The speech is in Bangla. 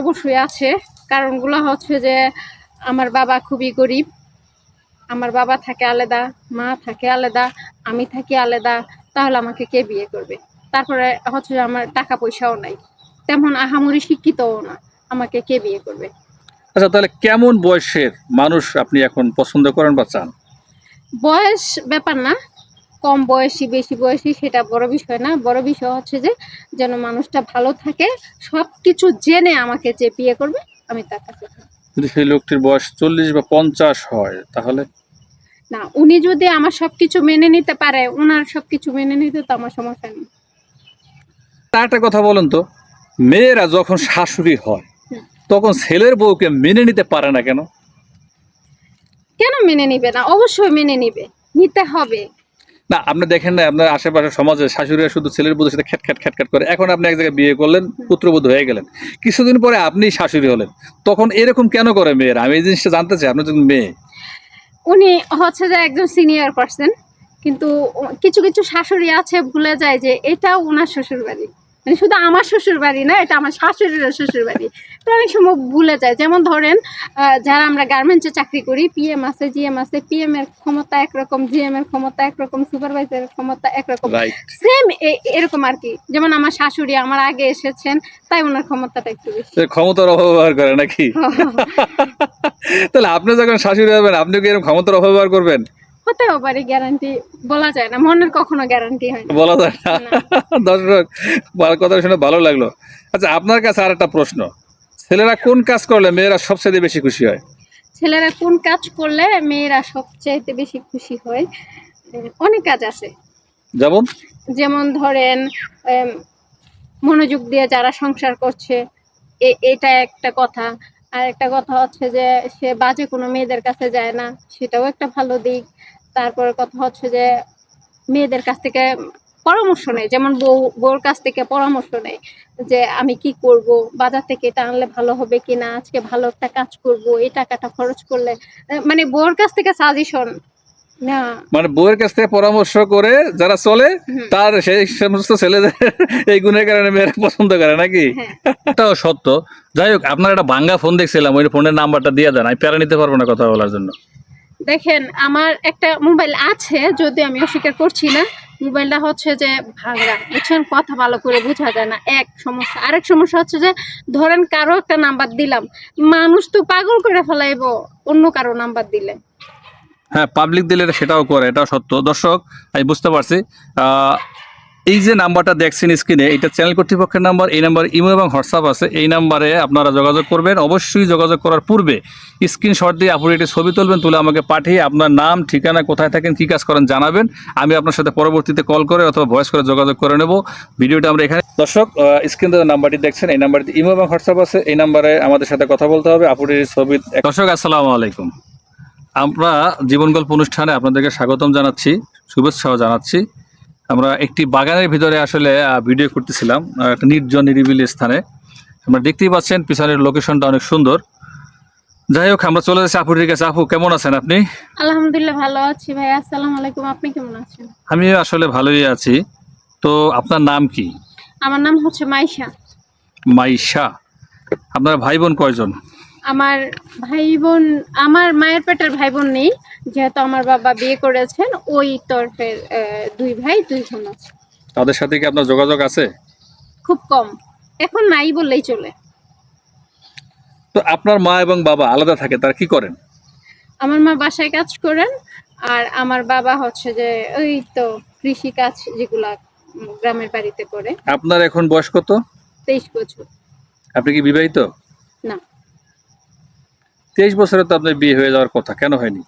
অবশ্যই আছে। কারণগুলো হচ্ছে যে আমার বাবা খুবই গরিব। আমার বাবা থাকে আলাদা মা থাকে আলাদা আমি থাকি আলাদা তাহলে আমাকে কে বিয়ে করবে? তারপরে হচ্ছে যে আমার টাকা পয়সাও নাই। তেমন আহামরি শিক্ষিতও না আমাকে কে বিয়ে করবে? আচ্ছা তাহলে কেমন বয়সের মানুষ আপনি এখন পছন্দ করেন বা চান? বয়স ব্যাপার না কম বয়সী বেশি বয়সী সেটা বড় বিষয় না। বড় বিষয় হচ্ছে যে যেন মানুষটা ভালো থাকে সব কিছু জেনে আমাকে যে বিয়ে করবে আমি তার কাছে যদি সেই লোকটির বয়স চল্লিশ বা পঞ্চাশ হয় তাহলে? না উনি যদি আমার সবকিছু মেনে নিতে পারে ওনার সবকিছু মেনে নিতে তো আমার সমস্যা নেই। তা একটা কথা বলেন তো মেয়েরা যখন শাশুড়ি হয় তখন ছেলের বউকে মেনে নিতে পারে না কেন? কেন মেনে নিবে না? অবশ্যই মেনে নিবে নিতে হবে। না, আপনি দেখেন না, আপনার আশেপাশের সমাজে শাশুড়িরা শুধু ছেলের বোধের সাথে খ্যাট খ্যাট খ্যাট করে। এখন আপনি এক জায়গায় বিয়ে করলেন, পুত্রবধূ হয়ে গেলেন। কিছুদিন পরে আপনি শাশুড়ি হলেন। তখন এরকম কেন করে মেয়েরা? আমি এই জিনিসটা জানতে চাই, আপনার যখন মেয়ে। উনি হচ্ছে যে একজন সিনিয়র পার্সন কিন্তু কিছু কিছু শাশুড়ি আছে, ভুলে যায় যে এটা ওনার শ্বশুর বাড়ি মানে শুধু আমার শ্বশুর বাড়ি না এটা আমার শাশুড়ির শ্বশুর বাড়ি তো অনেক সময় ভুলে যায়। যেমন ধরেন যারা আমরা গার্মেন্টসে চাকরি করি পিএম আছে জিএম আছে পিএম এর ক্ষমতা একরকম জিএম এর ক্ষমতা একরকম সুপারভাইজারের ক্ষমতা একরকম। সেম এরকম আর কি। যেমন আমার শাশুড়ি আমার আগে এসেছেন তাই ওনার ক্ষমতাটা একটু বেশি। ক্ষমতার অপব্যবহার করে নাকি? তাহলে আপনি যখন শাশুড়ি হবেন আপনি কি এরকম ক্ষমতার অপব্যবহার করবেন? হতেও পারে গ্যারান্টি বলা যায় না। মনের কখনো গ্যারান্টি হয় না। বলা যায় না। দর্শক ভালো কথা শুনে ভালো লাগল। আচ্ছা আপনার কাছে আর একটা প্রশ্ন। ছেলেরা কোন কাজ করলে মেয়েরা সবচেয়ে বেশি খুশি হয়? ছেলেরা কোন কাজ করলে মেয়েরা সবচাইতে বেশি খুশি হয়? অনেক কাজ আছে। যেমন? যেমন ধরেন মনোযোগ দিয়ে যারা সংসার করছে এটা একটা কথা। আর একটা কথা হচ্ছে যে সে বাজে কোনো মেয়েদের কাছে যায় না সেটাও একটা ভালো দিক। তারপরে কথা হচ্ছে যে মেয়েদের কাছ থেকে পরামর্শ নেয় যেমন বউ বউর কাছ থেকে পরামর্শ নেয় যে আমি কি করব বাজার থেকে এটা আনলে ভালো হবে কিনা আজকে ভালো একটা কাজ করব এই টাকাটা খরচ করলে মানে বউর কাছ থেকে সাজেশন না। মানে বউয়ের কাছ থেকে পরামর্শ করে যারা চলে। তার সেই সমস্ত ছেলেদের এই গুণের কারণে মেয়েরা পছন্দ করে নাকি? হ্যাঁ। এটাও সত্য। যাই হোক আপনার একটা ভাঙ্গা ফোন দেখছিলাম ওই ফোনের নাম্বারটা দিয়ে দেন আমি প্যারা নিতে পারব না কথা বলার জন্য। দেখেন, আমার একটা মোবাইল আছে যদি আমি অস্বীকার করছি না। মোবাইলটা হচ্ছে যে ভাঙা বুঝছেন? কথা ভালো করে বোঝা যায় না। এক সমস্যা। আরেক সমস্যা হচ্ছে যে, ধরেন কারও একটা নাম্বার দিলাম, মানুষ তো পাগল করে ফেলাইবো, অন্য কারও নাম্বার দিলে। হ্যাঁ পাবলিক দিলে সেটাও করে, এটাও সত্য। দর্শক, আমি বুঝতে পারছি। এই যে নাম্বারটা দেখছেন স্ক্রিনে, এটা চ্যানেল কর্তৃপক্ষের নাম্বার, এই নাম্বার ইমো এবং হোয়াটসঅ্যাপ আছে। এই নাম্বারে আপনারা যোগাযোগ করবেন। অবশ্যই যোগাযোগ করার পূর্বে স্ক্রিনশট দিয়ে আপনি একটি ছবি তুলবেন, তুলে আমাকে পাঠিয়ে আপনার নাম, ঠিকানা, কোথায় থাকেন, কী কাজ করেন জানাবেন। আমি আপনার সাথে পরবর্তীতে কল করে অথবা ভয়েস করে যোগাযোগ করে নেব। ভিডিওটা আমরা এখানে দর্শক স্ক্রিন নাম্বারটি দেখছেন, এই নাম্বারটি ইমো এবং হোয়াটসঅ্যাপ আছে। এই নাম্বারে আমাদের সাথে কথা বলতে হবে। আপুটির ছবি দর্শক, আসসালামু আলাইকুম। আমরা জীবন গল্প অনুষ্ঠানে আপনাদেরকে স্বাগতম জানাচ্ছি শুভেচ্ছাও জানাচ্ছি। আমরা একটি বাগানের ভিতরে আসলে ভিডিও করতেছিলাম একটা নির্জন নিরিবিলি স্থানে। আমরা দেখতেই পাচ্ছেন পিছনের লোকেশনটা অনেক সুন্দর। যাই হোক আমরা চলে যাচ্ছি আপুটির কাছে আপু কেমন আছেন আপনি? আলহামদুলিল্লাহ ভালো আছি ভাই আসসালামু আলাইকুম। আপনি কেমন আছেন? আমি আসলে ভালোই আছি। তো আপনার নাম কি? আমার নাম হচ্ছে মাইশা। মাইশা। আপনার ভাই বোন কয়জন? আমার ভাই বোন আমার মায়ের পেটের ভাই বোন নেই যেহেতু আমার বাবা বিয়ে করেছেন ওই তরফের দুই ভাই দুই বোন আছে তাদের সাথে কি আপনার যোগাযোগ আছে? খুব কম। এখন নাই বললেই চলে। তো আপনার মা এবং বাবা আলাদা থাকে তারা কি করেন? আমার মা বাসায় কাজ করেন আর আমার বাবা হচ্ছে যে ওই তো কৃষি কাজ যেগুলা গ্রামের বাড়িতে করে। আপনার এখন বয়স কত? তেইশ বছর। আপনি কি বিবাহিত? না। তেইশ বছরে তো আপনার বিয়ে হয়ে যাওয়ার কথা কেন হয়নি?